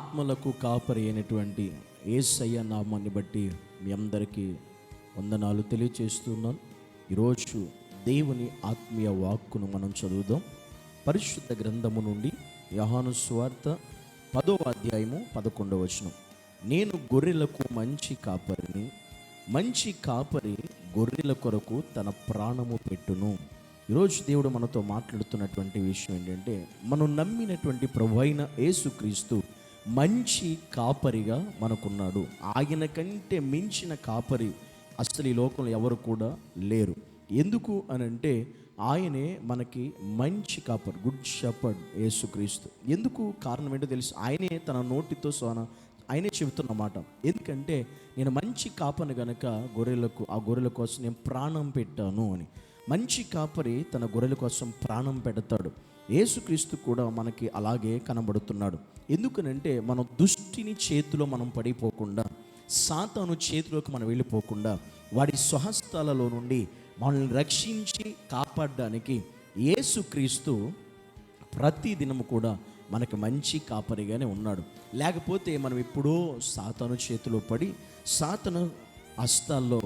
ఆత్మలకు కాపరి అయినటువంటి ఏసయ్య నామాన్ని బట్టి మీ అందరికీ వందనాలు తెలియచేస్తున్నాను ఈరోజు దేవుని ఆత్మీయ వాక్కును మనం చదువుదాం. పరిశుద్ధ గ్రంథము నుండి యహాను స్వార్త పదో అధ్యాయము పదకొండవ వచనం. నేను గొర్రెలకు మంచి కాపరిని మంచి కాపరి గొర్రెల కొరకు తన ప్రాణము పెట్టును. ఈరోజు దేవుడు మనతో మాట్లాడుతున్నటువంటి విషయం ఏంటంటే మనం నమ్మినటువంటి ప్రభు అయిన యేసుక్రీస్తు మంచి కాపరిగా మనకున్నాడు. ఆయన కంటే మించిన కాపరి అసలు ఈ లోకంలో ఎవరు కూడా లేరు. ఎందుకు అని అంటే ఆయనే మనకి మంచి కాపర్ గుడ్ షపర్డ్ యేసుక్రీస్తు ఎందుకు కారణం ఏంటో తెలుసు? ఆయనే తన నోటితో సోన ఆయనే చెబుతున్నమాట. ఎందుకంటే నేను మంచి కాపను గనక గొర్రెలకు ఆ గొర్రెల కోసం నేను ప్రాణం పెట్టాను అని. మంచి కాపరి తన గొర్రెల కోసం ప్రాణం పెడతాడు. యేసుక్రీస్తు కూడా మనకి అలాగే కనబడుతున్నాడు. ఎందుకనంటే మన దుష్టిని చేతిలో మనం పడిపోకుండా సాతాను చేతిలోకి మనం వెళ్ళిపోకుండా వాడి స్వహస్తాలలో నుండి మనల్ని రక్షించి కాపాడడానికి యేసుక్రీస్తు ప్రతి దినము కూడా మనకి మంచి కాపరిగానే ఉన్నాడు. లేకపోతే మనం ఎప్పుడో సాతాను చేతిలో పడి సాతను హస్తాల్లో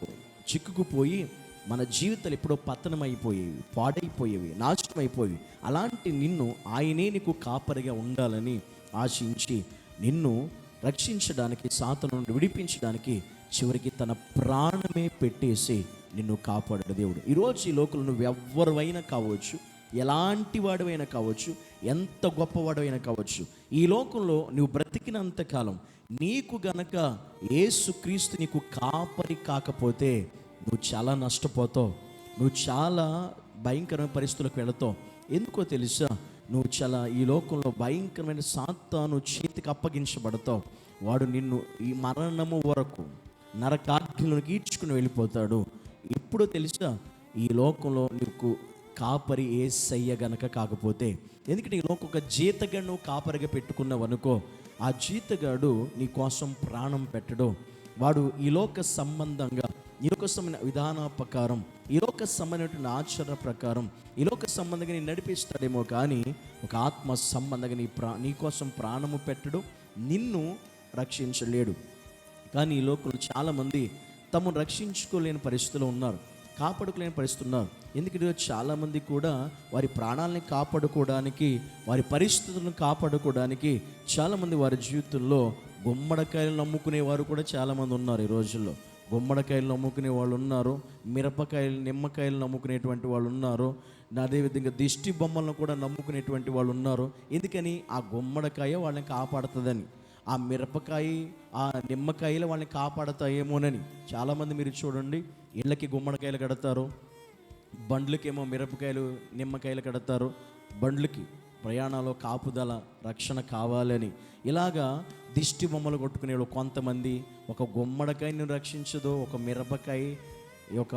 చిక్కుకుపోయి మన జీవితాలు ఎప్పుడో పతనమైపోయేవి పాడైపోయేవి నాశనం అలాంటి నిన్ను ఆయనే నీకు కాపరిగా ఉండాలని ఆశించి నిన్ను రక్షించడానికి సాతను నుండి విడిపించడానికి చివరికి తన ప్రాణమే పెట్టేసి నిన్ను కాపాడాడు దేవుడు. ఈరోజు ఈ లోకంలో నువ్వు ఎవరివైనా కావచ్చు ఎలాంటి వాడివైనా కావచ్చు ఎంత గొప్పవాడైనా కావచ్చు ఈ లోకంలో నువ్వు బ్రతికినంత కాలం నీకు గనక ఏసుక్రీస్తు నీకు కాపరి కాకపోతే నువ్వు చాలా నష్టపోతావు. నువ్వు చాలా భయంకరమైన పరిస్థితులకు వెళతావు. ఎందుకో తెలుసా? నువ్వు చాలా ఈ లోకంలో భయంకరమైన సాత్తాను చేతికి అప్పగించబడతావు. వాడు నిన్ను ఈ మరణము వరకు నరకాగ్నిలో గీడ్చుకుని వెళ్ళిపోతాడు. ఇప్పుడు తెలుసా? ఈ లోకంలో నీకు కాపరి ఏ సయ్య గనక కాకపోతే ఎందుకంటే ఈ లోకం ఒక జీతగాడు నువ్వు కాపరిగా పెట్టుకున్నావు అనుకో ఆ జీతగాడు నీ కోసం ప్రాణం పెట్టడు. వాడు ఈ లోక సంబంధంగా ఈ లోక సంబంధ విధాన ప్రకారం ఈ లోక సంబంధమైనటువంటి ఆచరణ ప్రకారం ఈ లోక సంబంధంగా నేను నడిపిస్తాడేమో కానీ ఒక ఆత్మ సంబంధంగా నీ ప్రా నీ కోసం ప్రాణము పెట్టడు నిన్ను రక్షించలేడు. కానీ ఈ లోకంలో చాలామంది తమను రక్షించుకోలేని పరిస్థితిలో ఉన్నారు కాపాడుకోలేని పరిస్థితి ఉన్నారు. ఎందుకంటే చాలామంది కూడా వారి ప్రాణాలని కాపాడుకోవడానికి వారి పరిస్థితులను కాపాడుకోవడానికి చాలామంది వారి జీవితంలో గుమ్మడికాయలు నమ్ముకునే వారు కూడా చాలామంది ఉన్నారు ఈ రోజుల్లో. గుమ్మడికాయలు నమ్ముకునే వాళ్ళు ఉన్నారు మిరపకాయలు నిమ్మకాయలు నమ్ముకునేటువంటి వాళ్ళు ఉన్నారు అదేవిధంగా దిష్టి బొమ్మలను కూడా నమ్ముకునేటువంటి వాళ్ళు ఉన్నారు. ఎందుకని? ఆ గుమ్మడికాయ వాళ్ళని కాపాడుతుందని. ఆ మిరపకాయ ఆ నిమ్మకాయలు వాళ్ళని కాపాడతాయేమోనని. చాలామంది మీరు చూడండి ఇళ్ళకి గుమ్మడికాయలు కడతారు బండ్లకేమో మిరపకాయలు నిమ్మకాయలు కడతారు బండ్లకి. ప్రయాణంలో కాపుదల రక్షణ కావాలని. ఇలాగా దిష్టి బొమ్మలు కొట్టుకునే కొంతమంది ఒక గుమ్మడికాయని రక్షించదో ఒక మిరపకాయ ఒక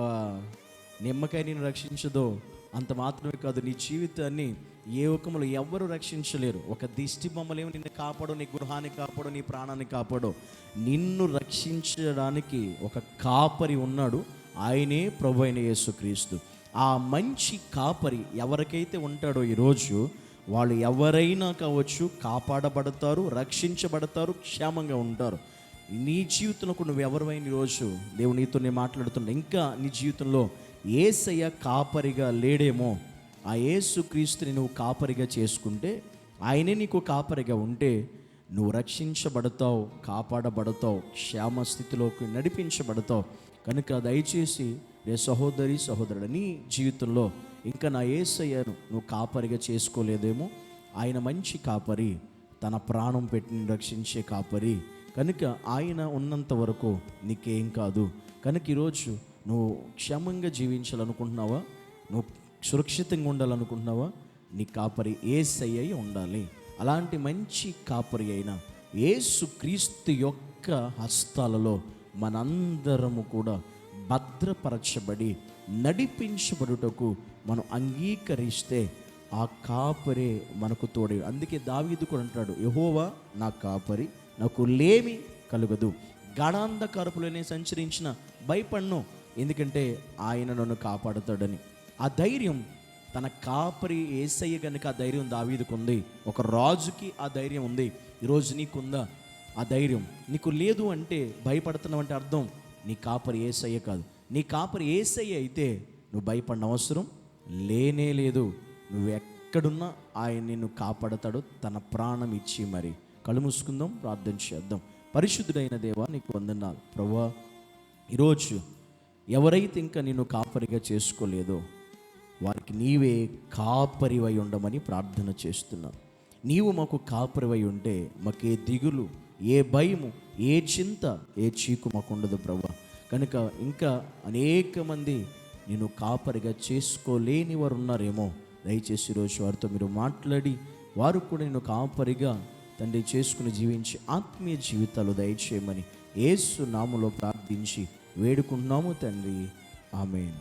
నిమ్మకాయ నేను రక్షించదో అంత మాత్రమే కాదు నీ జీవితాన్ని ఏ ఒక్కములు ఎవ్వరు రక్షించలేరు. ఒక దిష్టి బొమ్మలేమో నిన్ను కాపాడు నీ గృహాన్ని కాపాడు నీ ప్రాణాన్ని కాపాడు. నిన్ను రక్షించడానికి ఒక కాపరి ఉన్నాడు ఆయనే ప్రభు అయిన యేసుక్రీస్తు. ఆ మంచి కాపరి ఎవరికైతే ఉంటాడో ఈరోజు వాళ్ళు ఎవరైనా కావచ్చు కాపాడబడతారు రక్షించబడతారు క్షేమంగా ఉంటారు. నీ జీవితంలో నువ్వు ఎవరివైన ఈరోజు దేవుడు నీతో నేను మాట్లాడుతున్నా ఇంకా నీ జీవితంలో ఏసయ్య కాపరిగా లేడేమో ఆ యేసు క్రీస్తుని నువ్వు కాపరిగా చేసుకుంటే ఆయనే నీకు కాపరిగా ఉంటే నువ్వు రక్షించబడతావు కాపాడబడతావు క్షేమ స్థితిలోకి నడిపించబడతావు. కనుక దయచేసి ఏ సహోదరి సహోదరుడు నీ జీవితంలో ఇంకా నా ఏసయ్యను నువ్వు కాపరిగా చేసుకోలేదేమో? ఆయన మంచి కాపరి తన ప్రాణం పెట్టి రక్షించే కాపరి. కనుక ఆయన ఉన్నంత వరకు నీకేం కాదు. కనుక ఈరోజు నువ్వు క్షేమంగా జీవించాలనుకుంటున్నావా? నువ్వు సురక్షితంగా ఉండాలనుకుంటున్నావా? నీ కాపరి ఏసయ్య అయి ఉండాలి. అలాంటి మంచి కాపరి అయిన ఏసు క్రీస్తు యొక్క హస్తాలలో మనందరము కూడా భద్రపరచబడి నడిపించబడుటకు మనం అంగీకరిస్తే ఆ కాపరే మనకు తోడే. అందుకే దావీదు కూడా అంటాడు యహోవా నా కాపరి నాకు లేమి కలుగదు. గాఢాంధకారపులోనే సంచరించిన భయపడ్ను ఎందుకంటే ఆయన నన్ను కాపాడుతాడని. ఆ ధైర్యం తన కాపరి ఏసయ్య కనుక ఆ ధైర్యం దావీదుకు ఉంది ఒక రాజుకి ఆ ధైర్యం ఉంది. ఈరోజు నీకుందా? ఆ ధైర్యం. నీకు లేదు అంటే భయపడుతున్నావు అంటే అర్థం. నీ కాపరి ఏసయ్య కాదు. నీ కాపరి ఏసయ్య అయితే నువ్వు భయపడిన అవసరం లేనే లేదు. నువ్వు ఎక్కడున్నా ఆయన నిన్ను కాపాడతాడు తన ప్రాణం ఇచ్చి మరి. కళ్ళు మూసుకుందాం ప్రార్థన చేద్దాం. పరిశుద్ధుడైన దేవా నీకు వందనాలు. ప్రభా ఈరోజు ఎవరైతే ఇంకా నిన్ను కాపరిగా చేసుకోలేదో వారికి నీవే కాపరివై ఉండమని ప్రార్థన చేస్తున్నాను నీవు మాకు కాపరివై ఉంటే మాకే దిగులు ఏ భయము ఏ చింత ఏ చీకు మాకు ఉండదు ప్రభా. కనుక ఇంకా అనేక మంది నేను కాపరిగా చేసుకోలేని వారు ఉన్నారేమో. దయచేసి ఈరోజు వారితో మీరు మాట్లాడి వారు కూడా నేను కాపరిగా తండ్రి చేసుకుని జీవించి ఆత్మీయ జీవితాలు దయచేయమని ఏసు నామలో ప్రార్థించి వేడుకుంటున్నాము తండ్రి. ఆమె